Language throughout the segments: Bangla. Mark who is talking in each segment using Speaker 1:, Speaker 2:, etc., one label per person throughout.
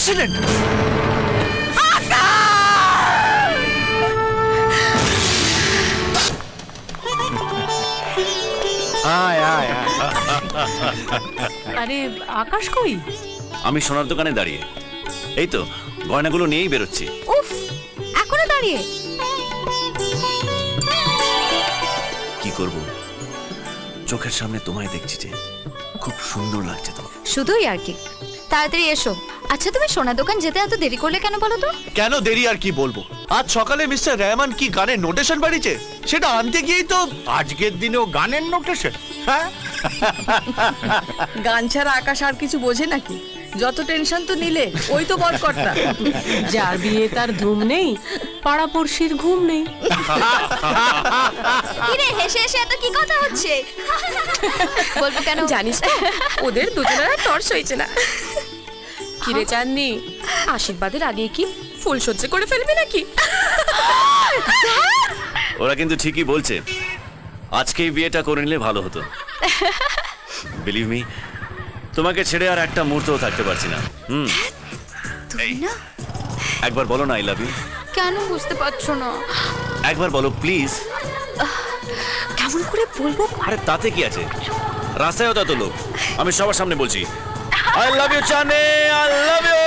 Speaker 1: অ্যাক্সিডেন্ট আয় আয় আয়।
Speaker 2: আরে আকাশ কই?
Speaker 3: আমি সোনার দোকানে দাঁড়িয়ে। এই তো গয়নাগুলো নিয়েই বেরোচ্ছি।
Speaker 4: উফ এখনও দাঁড়িয়ে?
Speaker 3: কি করব? চোখের সামনে তোমায় দেখছি যে খুব সুন্দর লাগছে তোমাকে
Speaker 4: শুধুই আর কি। তাড়াতাড়ি এসো। আচ্ছা তুমি সোনা দোকান যেতে এত দেরি করলে কেন বলো তো?
Speaker 1: কেন দেরি আর কি বলব? আজ সকালে মিস্টার রহমান কি গানের নোটেশন বাড়িছে সেটা আনতে গিয়েই তো
Speaker 5: আজকের দিনেও গানের নোটেশন হ্যাঁ?
Speaker 6: গান ছাড়া আকাশ আর কিছু বোঝে নাকি? যত টেনশন তো নিলে ওই তো বরকর্তা
Speaker 2: যার বিয়ে তার ধুম নেই পাড়া পড়শির ঘুম নেই।
Speaker 4: কিরে হেসে হেসে এত কি কথা হচ্ছে? বলব কেন?
Speaker 7: জানিস তো ওদের দুজনের আর তর্স হয়েছে না। কিরে চাননি? আশীর্বাদের আগে কি ফুল সহ্য করে ফেলবি নাকি?
Speaker 3: ওরা কিন্তু ঠিকই বলছে। আজকেই বিয়েটা করে নিলে ভালো হতো। বিলিভ মি তোমাকে ছেড়ে আর একটা মুহূর্তও থাকতে পারছি না। হুম।
Speaker 4: তুমি না?
Speaker 3: একবার বলো না আই লাভ ইউ
Speaker 4: কেন বুঝতে পারছ না?
Speaker 3: একবার বলো প্লিজ
Speaker 4: কেমন করে বলব?
Speaker 3: আরে তাতে কি আছে? রাস্তায়ও তত লোক। আমি সবার সামনে বলছি I love you চানে I love you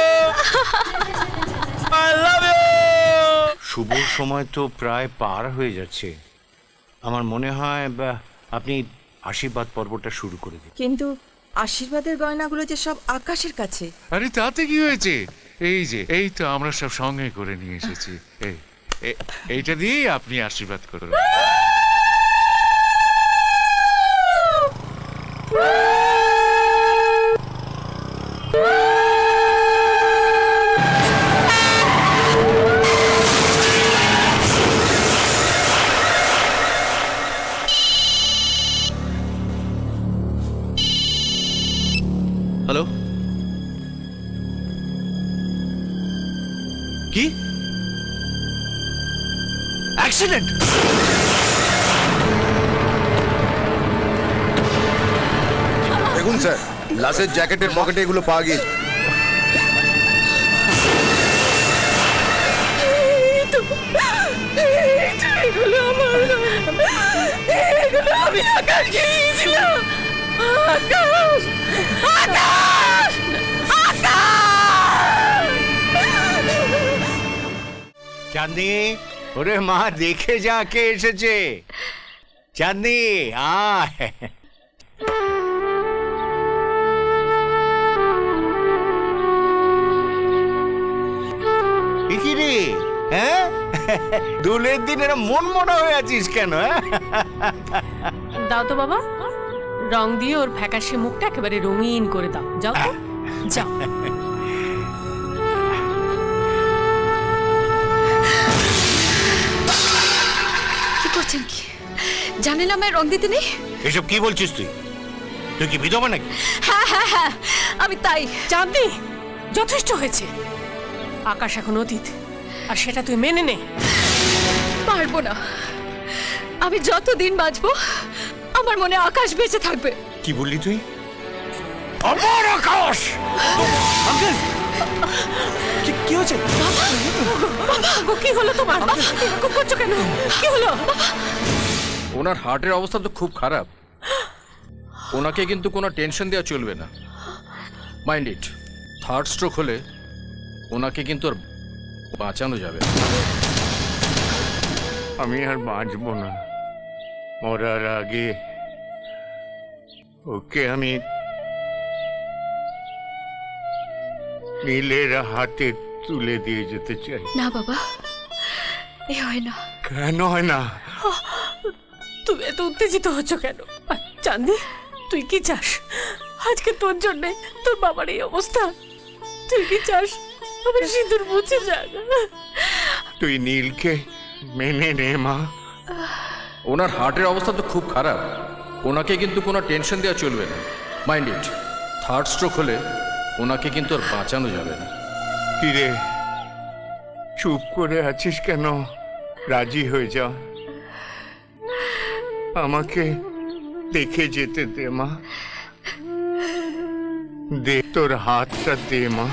Speaker 3: I love you
Speaker 5: শুভ সময় তো প্রায় পার হয়ে যাচ্ছে। আমার মনে হয় বা, আপনি আশীর্বাদ পর্বটা শুরু করে দিন।
Speaker 6: কিন্তু আশীর্বাদের গয়নাগুলো যে সব আকাশের কাছে।
Speaker 8: আরে তাতে কি হয়েছে? এই যে এই তো আমরা সব সঙ্গে করে নিয়ে এসেছি। এই এ- এইটা দিয়েই আপনি আশীর্বাদ করুন
Speaker 1: হ্যালো? কি? অ্যাক্সিডেন্ট
Speaker 9: দেখুন স্যার লাশের জ্যাকেটের পকেটে এগুলো পাওয়া গিয়েছে।
Speaker 6: এগুলো আমার। এগুলো আমি আকাশকে দিয়েছিলাম আকাশ আকাশ
Speaker 5: চাঁদনি ওরে মা দেখে যা কে এসেছে। চাঁদনি আয়। রে? হ্যাঁ? দুলের দিন এরা মন মনে হয়ে আছিস কেন হ্যাঁ?
Speaker 2: দাও তো বাবা। রং দিয়ে ওর ফ্যাকাশে মুখটা একেবারে রঙিন করে দাও। যাও তো। যাও।
Speaker 4: কি করছেন কি? জানেন আমায় রং দিতে নেই?
Speaker 5: এসব কি বলছিস তুই? তুই কি বিধবা নাকি?
Speaker 4: হ্যাঁ হ্যাঁ হ্যাঁ আমি তাই।
Speaker 2: চাঁদনি যথেষ্ট হয়েছে। আকাশ এখন অতীত আর সেটা তুই মেনে নে।
Speaker 4: পারব না। আমি যতদিন বাঁচবো আমার মনে আকাশ বেঁচে থাকবে।
Speaker 5: কি বললি তুই? অমর আকাশ!
Speaker 1: আঙ্কেল! কি কি হয়েছে?
Speaker 2: কি হলো তোমার? এরকম করছ কেন? কি হলো?
Speaker 10: ওনার হার্টের অবস্থা তো খুব খারাপ। ওনাকে কিন্তু কোনো টেনশন দেওয়া চলবে না। মাইন্ড ইট থার্ড স্ট্রোক হলে ওনাকে কিন্তু আর বাঁচানো যাবে
Speaker 5: আমি আর বাঁচব না। মরার আগে ওকে আমি নীলের হাতে তুলে দিয়ে যেতে চাই।
Speaker 4: না বাবা এ হয় না।
Speaker 5: কেন হয় না?
Speaker 2: তুমি এত উত্তেজিত হচ্ছ কেন? চাঁদনি তুই কি চাস? আজকে তোর জন্যে তোর বাবার এই অবস্থা। তুই কি চাস? আমার সিঁদুর মুছে যাক।
Speaker 5: তুই নীলকে মেনে নে মা।
Speaker 10: ওনার হার্টের অবস্থা তো খুব খারাপ। ওনাকে কিন্তু কোনো টেনশন দেওয়া চলবে না। মাইন্ড ইট থার্ড স্ট্রোক হলে ওনাকে কিন্তু আর বাঁচানো যাবে না।
Speaker 5: কিরে, চুপ করে আছিস কেন? রাজি হয়ে যা। আমাকে দেখে যেতে দে মা। দে তোর হাতটা দে মা।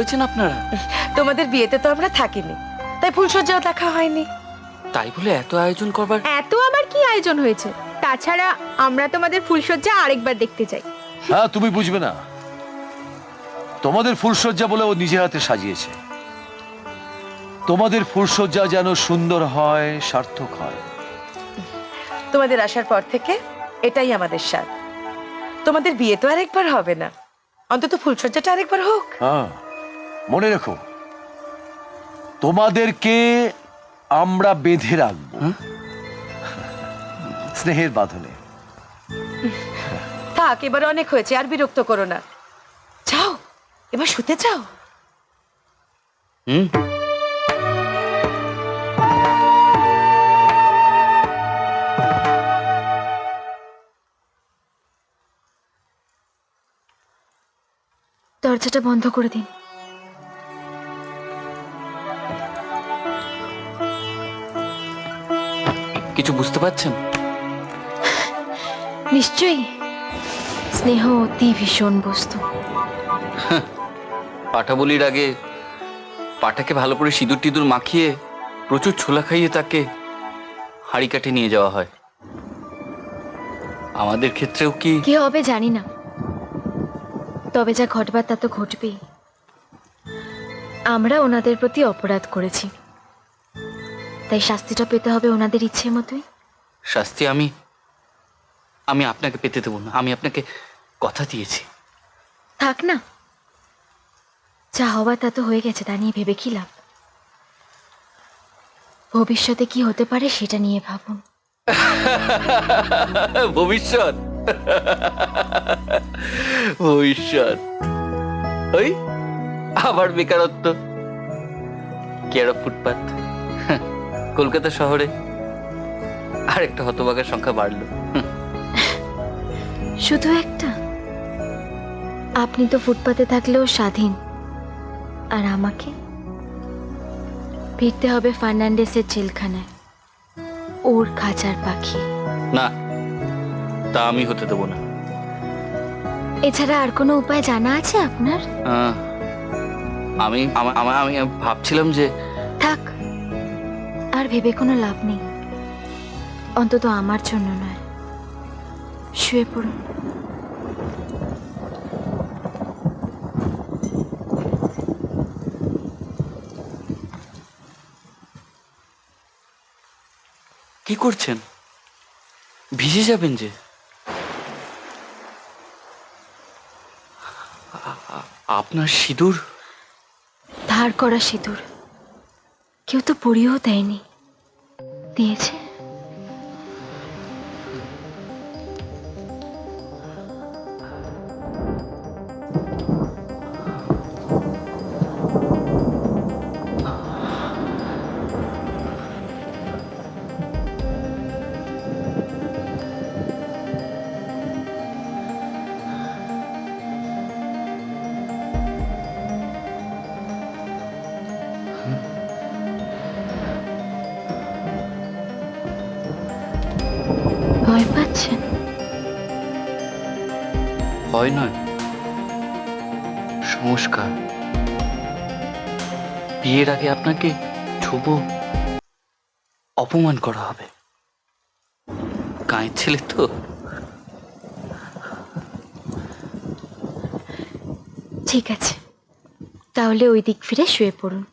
Speaker 11: করেছেন আপনারা?
Speaker 12: তোমাদের বিয়েতে তো আমরা থাকিনি তাই ফুলসজ্জাও দেখা হয়নি।
Speaker 11: তাই বলে এত আয়োজন করবার
Speaker 13: এত আবার কি আয়োজন হয়েছে? তাছাড়া আমরা তোমাদের ফুলসজ্জা আরেকবার দেখতে চাই।
Speaker 14: হ্যাঁ তুমি বুঝবে না। তোমাদের ফুলসজ্জা বলে ও নিজে হাতে সাজিয়েছে। তোমাদের ফুলসজ্জা যেন সুন্দর হয় সার্থক হয়।
Speaker 12: তোমাদের আসার পর থেকে এটাই আমাদের স্বাদ। তোমাদের বিয়ে তো আরেকবার হবে না। অন্তত ফুলসজ্জাটা আরেকবার হোক।
Speaker 14: হ্যাঁ। মনে রেখো তোমাদেরকে আমরা বেঁধে রাখব। স্নেহের বাঁধনে।
Speaker 12: থাক এবার অনেক হয়েছে আর বিরক্ত করো না। যাও এবার শুতে যাও।
Speaker 11: হুম?
Speaker 13: দরজাটা বন্ধ করে দিন।
Speaker 11: কিছু বুঝতে পারছেন?
Speaker 13: নিশ্চয়ই। স্নেহ অতি ভীষণ বস্তু।
Speaker 11: পাঠা বলির আগে পাঠাকে ভালো করে সিঁদুর টিঁদুর মাখিয়ে প্রচুর ছোলা খাইয়ে তাকে হাঁড়ি কাঠে নিয়ে যাওয়া হয়। আমাদের ক্ষেত্রেও কি
Speaker 13: কি হবে জানি না। তবে যা ঘটবার তা তো ঘটবেই। আমরা ওনাদের প্রতি অপরাধ করেছি। তাই শাস্তিটা পেতে হবে ওনাদের ইচ্ছে মতোই?
Speaker 11: শাস্তি আমি আমি আপনাকে পেতে দেবো না। আমি আপনাকে কথা দিয়েছি।
Speaker 13: থাক না। যা হওয়ার তা তো হয়ে গেছে তা নিয়ে ভেবে কি লাভ? ভবিষ্যতে কি হতে পারে সেটা নিয়ে ভাবুন।
Speaker 11: ভবিষ্যৎ? ভবিষ্যৎ। ওই আবার বেকারত্ব। কেয়ারা ফুটপাত। কলকাতা শহরে আর একটা হতবাগার সংখ্যা বাড়লো।
Speaker 13: শুধু একটা? আপনি তো ফুটপাতে থাকলেও স্বাধীন। আর আমাকে? ফিরতে হবে ফার্নান্ডেসের জেলখানায়। ওর খাঁচার পাখি।
Speaker 11: না তা আমি হতে দেবো না।
Speaker 13: এছাড়া আর কোনো উপায় জানা আছে আপনার?
Speaker 11: আমা- আমি ভাবছিলাম যে
Speaker 13: থাক আর ভেবে কোনো লাভ নেই। অন্তত আমার জন্য নয়। শুয়ে পড়ুন।
Speaker 11: কি করছেন? ভিজে যাবেন যে। আপনার সিঁদুর?
Speaker 13: ধার করা সিঁদুর। কেউ তো পড়িয়েও দেয়নি। দিয়েছে। ভয়
Speaker 11: হয় নয়। সংস্কার। বিয়ের আগে আপনাকে ছোব অপমান করা হবে। গাঁয়ের ছেলে তো।
Speaker 13: ঠিক আছে। তাহলে ওই দিক ফিরে শুয়ে পড়ুন।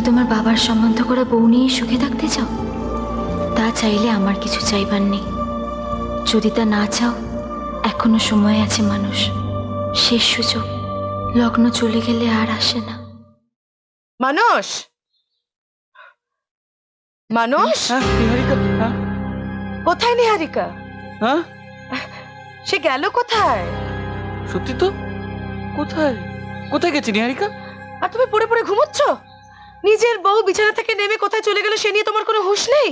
Speaker 13: কি তোমার বাবার সম্বন্ধ করা বউ নিয়ে সুখে থাকতে চাও? তা চাইলে আমার কিছু চাইবার নেই। যদি তা না চাও এখনও সময় আছে মানুষ। শেষ সুযোগ। লগ্ন চলে গেলে আর আসে না।
Speaker 12: মানুষ! মানুষ! কোথায় নিহারিকা
Speaker 11: হ্যাঁ?
Speaker 12: সে গেল কোথায়?
Speaker 11: সত্যি তো? কোথায়? কোথায় গেছি নিহারিকা
Speaker 12: আর তুমি পড়ে পড়ে ঘুমোচ্ছ? নিজের বউ বিছানা থেকে নেমে কোথায় চলে গেল সে নিয়ে তোমার কোনো হুঁশ নেই?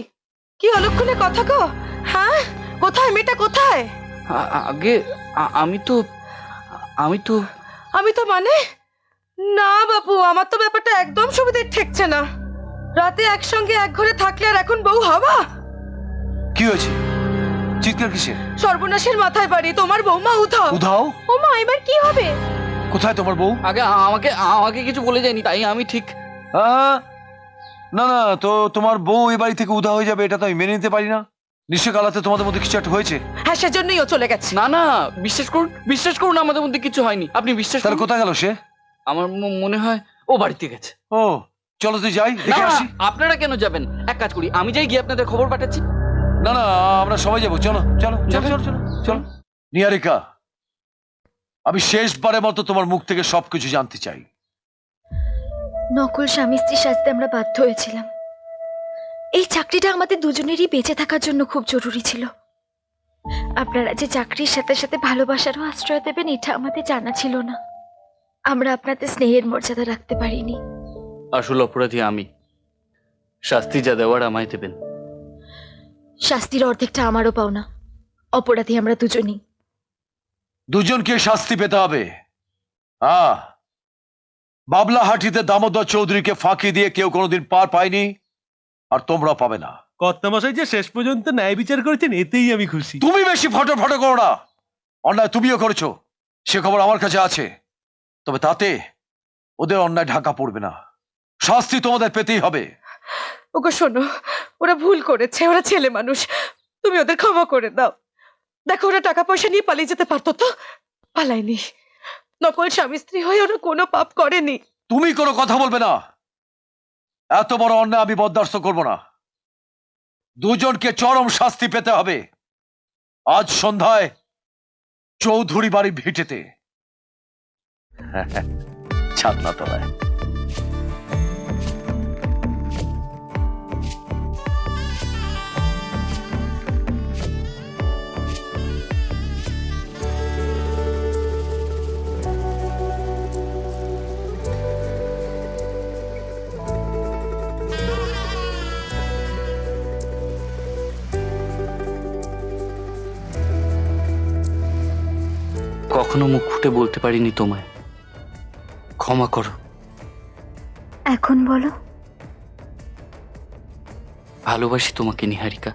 Speaker 12: কি অলক্ষণে কথা গো হ্যাঁ? কোথায়? মেয়েটা কোথায়?
Speaker 11: আগে আমি তো আমি তো
Speaker 12: আমি তো মানে? না বাপু আমার তো ব্যাপারটা একদম সুবিধে ঠেকছে না। রাতে একসঙ্গে এক ঘরে থাকলে আর এখন বউ হওয়া?
Speaker 14: কি হয়েছে? চিৎকার কিসের?
Speaker 12: সর্বনাশের মাথায় বাড়ি তোমার বৌমা উধাও।
Speaker 14: উধাও?
Speaker 12: ও মা এবার কি হবে?
Speaker 14: কোথায় তোমার বউ?
Speaker 11: আগে আমাকে আমাকে কিছু বলে যায়নি তাই আমি ঠিক
Speaker 14: না না তো তোমার বউ এই বাড়ি থেকে উধা হয়ে যাবে এটা তো আমি মেনে নিতে পারি না। নিশ্চয় কালাতে তোমাদের মধ্যে কিছু একটা হয়েছে।
Speaker 12: হ্যাঁ সেজন্যই ও চলে গেছে।
Speaker 11: না না বিশ্বাস করুন বিশ্বাস করুন আমাদের মধ্যে কিছু হয়নি। আপনি বিশ্বাস
Speaker 14: তাহলে
Speaker 11: করুন।
Speaker 14: কোথায় গেল সে?
Speaker 11: আমার মনে হয় ও বাড়িতে গেছে।
Speaker 14: ও চলো তুই যাই দেখে আসি।
Speaker 11: আপনারা কেন যাবেন? এক কাজ করি আমি যাই গিয়ে আপনাদের খবর পাঠাচ্ছি।
Speaker 14: না না আমরা সবাই যাব চলো চলো চলো চলো চলো চলো। নিয়ারিকা আমি শেষবারের মতো তোমার মুখ থেকে সবকিছু জানতে চাই।
Speaker 13: নকল স্বামী স্ত্রী সাজতে আমরা বাধ্য হয়েছিলাম। এই চাকরিটা আমাদের দুজনেরই বেঁচে থাকার জন্য খুব জরুরি ছিল। আপনারা যে চাকরির সাথে সাথে ভালোবাসারও আশ্রয় দেবেন এটা আমাদের জানা ছিল না। আমরা আপনাদের স্নেহের মর্যাদা রাখতে পারিনি।
Speaker 11: আসল অপরাধী আমি। শাস্তি যা দেওয়ার আমায় দেবেন।
Speaker 13: শাস্তির অর্ধেকটা আমারও পাওনা অপরাধী আমরা দুজনই।
Speaker 14: দুজনকে শাস্তি পেতে হবে। আহ বাবলাহাটিতে দামোদর চৌধুরীকে ফাঁকি দিয়ে কেউ কোনোদিন পার পায়নি আর তোমরা পাবে না।
Speaker 1: কর্তামশাই যে শেষ পর্যন্ত ন্যায় বিচার করেছেন এতেই আমি খুশি।
Speaker 14: তুমি বেশি ফটো ফটো করো না। অন্যায় তুমিও করেছ সে খবর আমার কাছে আছে। তবে তাতে ওদের অন্যায় ঢাকা পড়বে না। শাস্তি তোমাদের পেতেই হবে।
Speaker 12: ওকে শোনো ওরা ভুল করেছে ওরা ছেলে মানুষ। তুমি ওদের ক্ষমা করে দাও। দেখো ওরা টাকা পয়সা নিয়ে পালিয়ে যেতে পারতো তো? পালায়নি। নকল স্বামী স্ত্রী হয়ে ওরা কোনো পাপ করেনি।
Speaker 14: তুমি কোনো কথা বলবে না। এত বড় অন্যায় আমি বরদাস্ত করব না। দুজনকে চরম শাস্তি পেতে হবে। আজ সন্ধ্যায় চৌধুরী বাড়ি ভিটেতে। ছাদনা তলায়
Speaker 11: কখনো মুখ ফুটে বলতে পারিনি তোমায়। ক্ষমা করো।
Speaker 13: এখন বলো।
Speaker 11: ভালোবাসি তোমাকে নিহারিকা।